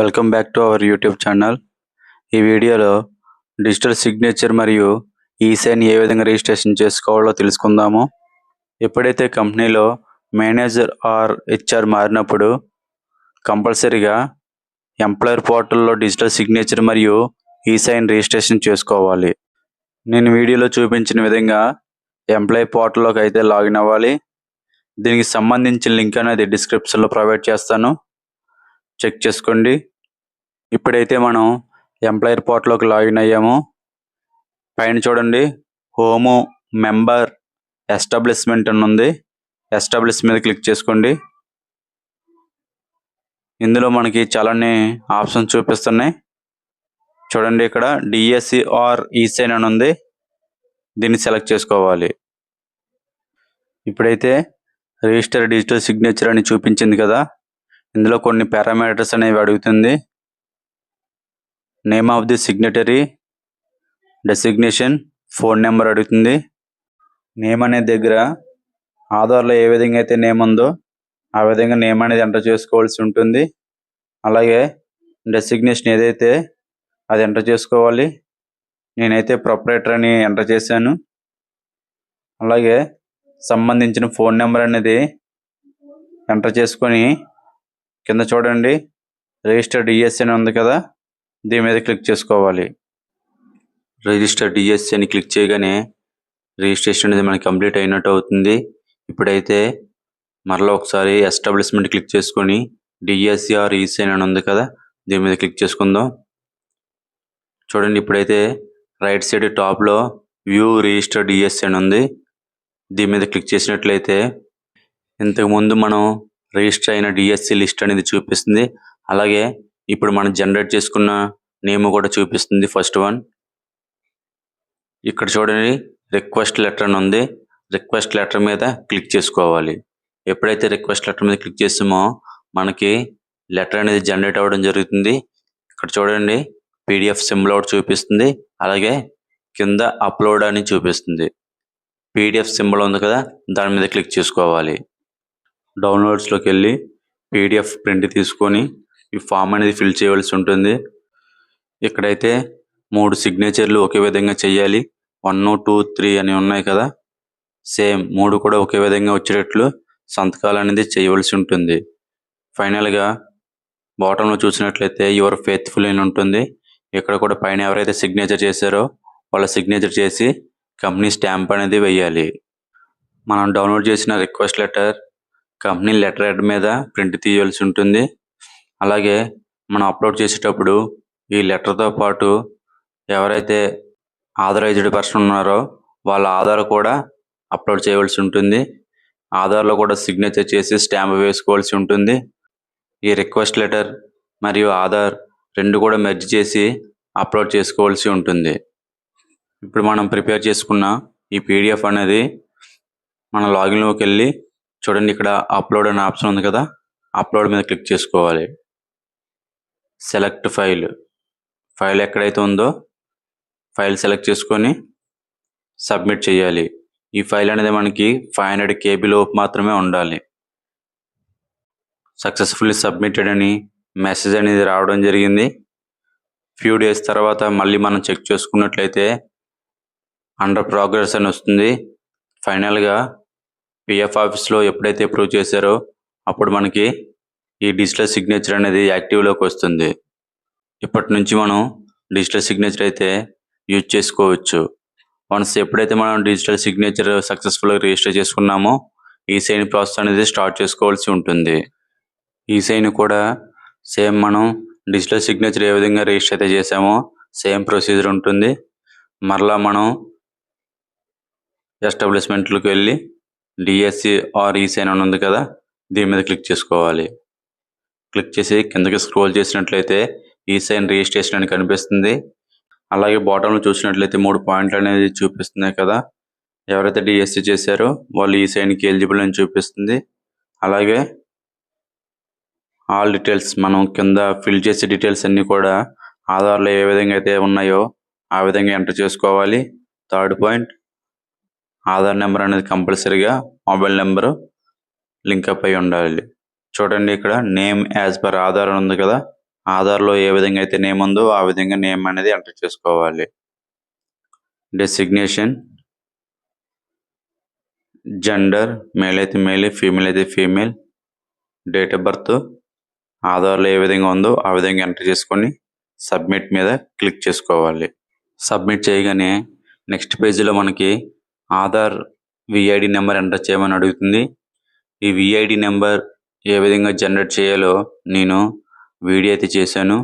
Welcome back to our YouTube channel ఈ వీడియోలో digital signature మరియు ఈసైన్ ఏ విధంగా రిజిస్ట్రేషన్ చేసుకోవాలో తెలుసుకుందాము. ఎప్పుడైతే కంపెనీలో మేనేజర్ ఆర్ హెచ్ఆర్ మారినప్పుడు కంపల్సరీగా ఎంప్లాయర్ పోర్టల్లో డిజిటల్ సిగ్నేచర్ మరియు ఈసైన్ రిజిస్ట్రేషన్ చేసుకోవాలి. నేను వీడియోలో చూపించిన విధంగా ఎంప్లాయీ పోర్టల్లోకి అయితే లాగిన్ అవ్వాలి. దీనికి సంబంధించిన లింక్ అనేది డిస్క్రిప్షన్లో ప్రొవైడ్ చేస్తాను. చెక్ చేసుకోండి. ఇప్పుడైతే మనం ఎంప్లాయర్ పోర్టల్లోకి లాగిన్ అయ్యాము. పైన చూడండి హోము మెంబర్ ఎస్టాబ్లిష్మెంట్ అని ఉంది. ఎస్టాబ్లిష్ మీద క్లిక్ చేసుకోండి. ఇందులో మనకి చాలానే ఆప్షన్స్ చూపిస్తున్నాయి. చూడండి ఇక్కడ డిఎస్సి ఆర్ ఈసైన్ అని ఉంది. దీన్ని సెలెక్ట్ చేసుకోవాలి. ఇప్పుడైతే రిజిస్టర్ డిజిటల్ సిగ్నేచర్ అని చూపించింది కదా. ఇందులో కొన్ని పారామీటర్స్ అనేవి అడుగుతుంది. Name of the signatory designation phone number అడుగుతుంది. నేమ్ అనే దగ్గర ఆధార్లో ఏ విధంగా అయితే నేమ్ ఉందో ఆ విధంగా నేమ్ అనేది ఎంటర్ చేసుకోవాల్సి ఉంటుంది. అలాగే డెసిగ్నేషన్ ఏదైతే అది ఎంటర్ చేసుకోవాలి నేనైతే ప్రొపరేటర్ అని ఎంటర్ చేశాను. అలాగే సంబంధించిన ఫోన్ నెంబర్ అనేది ఎంటర్ చేసుకొని కింద చూడండి రిజిస్టర్ డిఎస్సి అని ఉంది కదా దీని మీద క్లిక్ చేసుకోవాలి. రిజిస్టర్ డిఎస్సి అని క్లిక్ చేయగానే రిజిస్ట్రేషన్ అనేది మనకి కంప్లీట్ అయినట్టు అవుతుంది. ఇప్పుడైతే మరలా ఒకసారి ఎస్టాబ్లిష్మెంట్ క్లిక్ చేసుకొని డిఎస్సిఆర్ ఈసీ అని ఉంది కదా దీని మీద క్లిక్ చేసుకుందాం. చూడండి ఇప్పుడైతే రైట్ సైడ్ టాప్లో వ్యూ రిజిస్టర్ డిఎస్సి అని ఉంది. దీని మీద క్లిక్ చేసినట్లయితే ఇంతకుముందు మనం రిజిస్టర్ అయిన డిఎస్సి లిస్ట్ అనేది చూపిస్తుంది. అలాగే ఇప్పుడు మనం జనరేట్ చేసుకున్న నేమ్ కూడా చూపిస్తుంది ఫస్ట్ వన్ ఇక్కడ చూడండి రిక్వెస్ట్ లెటర్ అని ఉంది. రిక్వెస్ట్ లెటర్ మీద క్లిక్ చేసుకోవాలి. ఎప్పుడైతే రిక్వెస్ట్ లెటర్ మీద క్లిక్ చేసామో మనకి లెటర్ అనేది జనరేట్ అవ్వడం జరుగుతుంది. ఇక్కడ చూడండి పీడిఎఫ్ సింబల్ ఒకటి చూపిస్తుంది. అలాగే కింద అప్లోడ్ అని చూపిస్తుంది. పీడిఎఫ్ సింబల్ ఉంది కదా దాని మీద క్లిక్ చేసుకోవాలి. డౌన్లోడ్స్లోకి వెళ్ళి పీడిఎఫ్ ప్రింట్ తీసుకొని ఈ ఫామ్ అనేది ఫిల్ చేయవలసి ఉంటుంది. ఇక్కడైతే మూడు సిగ్నేచర్లు ఒకే విధంగా చేయాలి. వన్ టూ త్రీ అని ఉన్నాయి కదా. సేమ్ మూడు కూడా ఒకే విధంగా వచ్చేటట్లు సంతకాలు అనేది చేయవలసి ఉంటుంది. ఫైనల్గా బాటంలో చూసినట్లయితే యువర్ ఫేత్ఫుల్ అని ఉంటుంది. ఇక్కడ కూడా పైన ఎవరైతే సిగ్నేచర్ చేశారో వాళ్ళ సిగ్నేచర్ చేసి కంపెనీ స్టాంప్ అనేది వేయాలి. మనం డౌన్లోడ్ చేసిన request letter company letter head మీద ప్రింట్ తీయవలసి ఉంటుంది. అలాగే మనం అప్లోడ్ చేసేటప్పుడు ఈ లెటర్తో పాటు ఎవరైతే ఆథరైజ్డ్ పర్సన్ ఉన్నారో వాళ్ళ ఆధార్ కూడా అప్లోడ్ చేయవలసి ఉంటుంది. ఆధార్లో కూడా సిగ్నేచర్ చేసి స్టాంప్ వేసుకోవాల్సి ఉంటుంది. ఈ రిక్వెస్ట్ లెటర్ మరియు ఆధార్ రెండు కూడా మెర్జ్ చేసి అప్లోడ్ చేసుకోవాల్సి ఉంటుంది. ఇప్పుడు మనం ప్రిపేర్ చేసుకున్న ఈ పీడిఎఫ్ అనేది మన లాగిన్లోకి వెళ్ళి చూడండి ఇక్కడ అప్లోడ్ అనే ఆప్షన్ ఉంది కదా అప్లోడ్ మీద క్లిక్ చేసుకోవాలి. Select file. ఫైల్ ఎక్కడైతే ఉందో ఫైల్ సెలెక్ట్ చేసుకొని సబ్మిట్ చేయాలి. ఈ ఫైల్ అనేది మనకి ఫైవ్ హండ్రెడ్ కేబీ లోపు మాత్రమే ఉండాలి. సక్సెస్ఫుల్లీ సబ్మిటెడ్ అని మెసేజ్ అనేది రావడం జరిగింది. ఫ్యూ డేస్ తర్వాత మళ్ళీ మనం చెక్ చేసుకున్నట్లయితే అండర్ ప్రోగ్రెస్ అని వస్తుంది. ఫైనల్గా పిఎఫ్ ఆఫీస్లో ఎప్పుడైతే అప్రూవ్ చేశారో అప్పుడు మనకి ఈ డిజిటల్ సిగ్నేచర్ అనేది యాక్టివ్లోకి వస్తుంది. ఇప్పటి నుంచి మనం డిజిటల్ సిగ్నేచర్ అయితే యూజ్ చేసుకోవచ్చు. వన్స్ ఎప్పుడైతే మనం డిజిటల్ సిగ్నేచర్ సక్సెస్ఫుల్గా రిజిస్టర్ చేసుకున్నామో ఈ సైన్ ప్రాసెస్ అనేది స్టార్ట్ చేసుకోవాల్సి ఉంటుంది. ఈ సైన్ కూడా సేమ్ మనం డిజిటల్ సిగ్నేచర్ ఏ విధంగా రిజిస్టర్ అయితే చేసామో సేమ్ ప్రొసీజర్ ఉంటుంది. మరలా మనం ఎస్టాబ్లిష్మెంట్లకు వెళ్ళి డిఎస్సి ఆర్ ఈ సైన్ అని ఉంది కదా దీని మీద క్లిక్ చేసుకోవాలి. క్లిక్ చేసి కిందకి స్క్రోల్ చేసినట్లయితే ఈ సైన్ రిజిస్ట్రేషన్ అని కనిపిస్తుంది. అలాగే బాటంలో చూసినట్లయితే మూడు పాయింట్లు అనేది చూపిస్తున్నాయి కదా. ఎవరైతే డిఎస్సి చేశారో వాళ్ళు ఈ సైన్కి ఎలిజిబుల్ అని చూపిస్తుంది. అలాగే ఆల్ డీటెయిల్స్ మనం కింద ఫిల్ చేసే డీటెయిల్స్ అన్నీ కూడా ఆధార్లో ఏ విధంగా అయితే ఉన్నాయో ఆ విధంగా ఎంటర్ చేసుకోవాలి. థర్డ్ పాయింట్ ఆధార్ నెంబర్ అనేది కంపల్సరీగా మొబైల్ నెంబరు అప్ అయి ఉండాలి. చూడండి ఇక్కడ నేమ్ యాజ్ పర్ ఆధార్ ఉంది కదా. ఆధార్లో ఏ విధంగా అయితే నేమ్ ఉందో ఆ విధంగా నేమ్ అనేది ఎంటర్ చేసుకోవాలి. డెసిగ్నేషన్ జెండర్ మేల్ అయితే మేల్ ఫీమేల్ అయితే ఫీమేల్ డేట్ ఆఫ్ బర్త్ ఆధార్లో ఏ విధంగా ఉందో ఆ విధంగా ఎంటర్ చేసుకొని సబ్మిట్ మీద క్లిక్ చేసుకోవాలి. సబ్మిట్ చేయగానే నెక్స్ట్ పేజీలో మనకి ఆధార్ విఐడి నెంబర్ ఎంటర్ చేయమని అడుగుతుంది. ఈ విఐడి నెంబర్ ఏ విధంగా జనరేట్ చేయాలో నేను వీడియో అయితే చేశాను.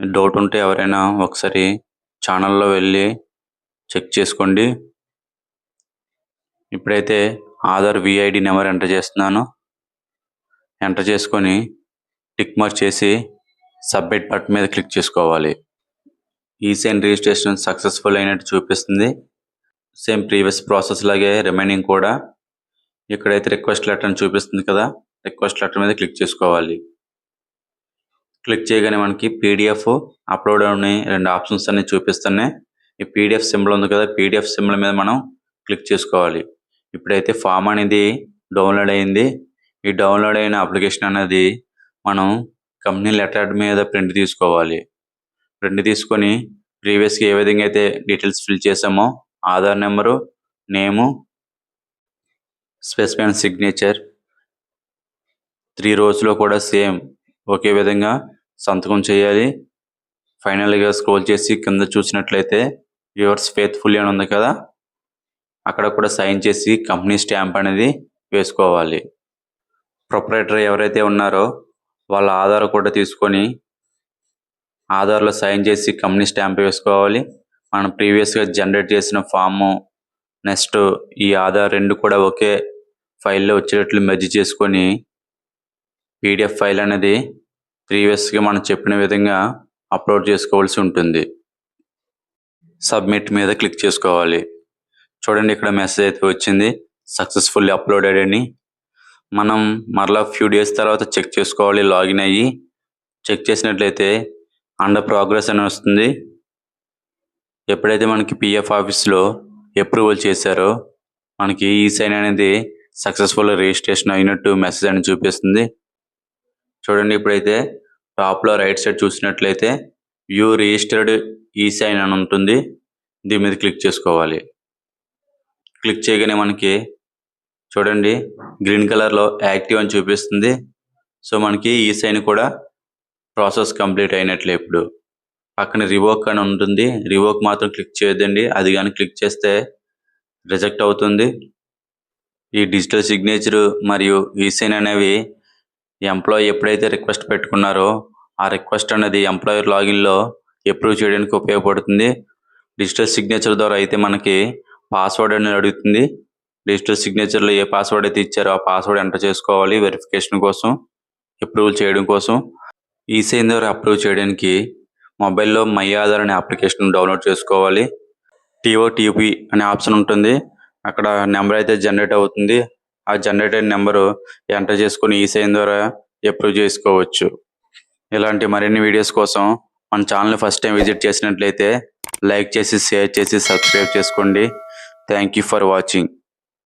డౌట్ ఉంటే ఎవరైనా ఒకసారి ఛానల్లో వెళ్ళి చెక్ చేసుకోండి. ఇప్పుడైతే ఆధార్ విఐడి నెంబర్ ఎంటర్ చేస్తున్నాను. ఎంటర్ చేసుకొని టిక్ మార్క్ చేసి సబ్మిట్ బటన్ మీద క్లిక్ చేసుకోవాలి. ఈ రిజిస్ట్రేషన్ సక్సెస్ఫుల్ అయినట్టు చూపిస్తుంది. సేమ్ ప్రీవియస్ ప్రాసెస్ లాగే రిమైనింగ్ కూడా. ఇక్కడైతే రిక్వెస్ట్ లెటర్ అని చూపిస్తుంది కదా. రిక్వెస్ట్ లెటర్ మీద క్లిక్ చేసుకోవాలి. క్లిక్ చేయగానే మనకి పీడిఎఫ్ అప్లోడ్ అని రెండు ఆప్షన్స్ అన్ని చూపిస్తున్నాయి. ఈ పీడిఎఫ్ సింబల్ ఉంది కదా పీడిఎఫ్ సింబల్ మీద మనం క్లిక్ చేసుకోవాలి. ఇప్పుడైతే ఫామ్ అనేది డౌన్లోడ్ అయింది. ఈ డౌన్లోడ్ అయిన అప్లికేషన్ అనేది మనం కంపెనీ లెటర్ మీద ప్రింట్ తీసుకోవాలి. ప్రింట్ తీసుకొని ప్రీవియస్గా ఏ విధంగా అయితే డీటెయిల్స్ ఫిల్ చేసామో ఆధార్ నెంబరు నేము స్పెసిఫైన్ సిగ్నేచర్ త్రీ రోజులో కూడా సేమ్ ఒకే విధంగా సంతకం చేయాలి. ఫైనల్గా స్క్రోల్ చేసి కింద చూసినట్లయితే యువర్స్ ఫేత్ఫుల్లీ అని ఉంది కదా. అక్కడ కూడా సైన్ చేసి కంపెనీ స్టాంప్ అనేది వేసుకోవాలి. ప్రొపరేటర్ ఎవరైతే ఉన్నారో వాళ్ళ ఆధార్ కూడా తీసుకొని ఆధార్లో సైన్ చేసి కంపెనీ స్టాంప్ వేసుకోవాలి. మనం ప్రీవియస్గా జనరేట్ చేసిన ఫాము నెక్స్ట్ ఈ ఆధార్ రెండు కూడా ఒకే ఫైల్లో వచ్చేటట్లు మెర్జ్ చేసుకొని పీడిఎఫ్ ఫైల్ అనేది ప్రీవియస్గా మనం చెప్పిన విధంగా అప్లోడ్ చేసుకోవాల్సి ఉంటుంది. సబ్మిట్ మీద క్లిక్ చేసుకోవాలి. చూడండి ఇక్కడ మెసేజ్ అయితే వచ్చింది. సక్సెస్ఫుల్లీ అప్లోడెడ్ అని మనం మరలా ఫ్యూ డేస్ తర్వాత చెక్ చేసుకోవాలి లాగిన్ అయ్యి. చెక్ చేసినట్లయితే అండర్ ప్రోగ్రెస్ అని వస్తుంది. ఎప్పుడైతే మనకి పిఎఫ్ ఆఫీస్లో అప్రూవల్ చేశారో మనకి ఈ సైన్ అనేది సక్సెస్ఫుల్ రిజిస్ట్రేషన్ అయినట్టు మెసేజ్ అని చూపిస్తుంది. చూడండి ఇప్పుడైతే టాప్లో రైట్ సైడ్ చూసినట్లయితే వ్యూ రిజిస్టర్డ్ ఈ సైన్ అని ఉంటుంది. దీని మీద క్లిక్ చేసుకోవాలి. క్లిక్ చేయగానే మనకి చూడండి గ్రీన్ కలర్లో యాక్టివ్ అని చూపిస్తుంది. సో మనకి ఈ సైన్ కూడా ప్రాసెస్ కంప్లీట్ అయినట్లే ఇప్పుడు. పక్కన రివోక్ అని ఉంటుంది. రివోక్ మాత్రం క్లిక్ చేయొద్దండి. అది కానీ క్లిక్ చేస్తే రిజెక్ట్ అవుతుంది. ఈ డిజిటల్ సిగ్నేచర్ మరియు ఈ సైన్ అనేవి ఎంప్లాయీ ఎప్పుడైతే రిక్వెస్ట్ పెట్టుకున్నారో ఆ రిక్వెస్ట్ అనేది ఎంప్లాయర్ లాగిన్లో అప్రూవ్ చేయడానికి ఉపయోగపడుతుంది. డిజిటల్ సిగ్నేచర్ ద్వారా అయితే మనకి పాస్వర్డ్ అనేది అడుగుతుంది. డిజిటల్ సిగ్నేచర్లో ఏ పాస్వర్డ్ అయితే ఇచ్చారో ఆ పాస్వర్డ్ ఎంటర్ చేసుకోవాలి వెరిఫికేషన్ కోసం అప్రూవల్ చేయడం కోసం. ఈసీఎన్ ద్వారా అప్రూవ్ చేయడానికి మొబైల్లో మై ఆధార్ అనే అప్లికేషన్ డౌన్లోడ్ చేసుకోవాలి. టీఓటీపీ అనే ఆప్షన్ ఉంటుంది. అక్కడ నెంబర్ అయితే జనరేట్ అవుతుంది. ఆ జనరేటెడ్ నెంబరు ఎంటర్ చేసుకుని ఈ సైన్ ద్వారా అప్రూవ్ చేసుకోవచ్చు. ఇలాంటి మరిన్ని వీడియోస్ కోసం మన ఛానల్ ఫస్ట్ టైం విజిట్ చేసినట్లయితే లైక్ చేసి షేర్ చేసి సబ్స్క్రైబ్ చేసుకోండి. Thank you for watching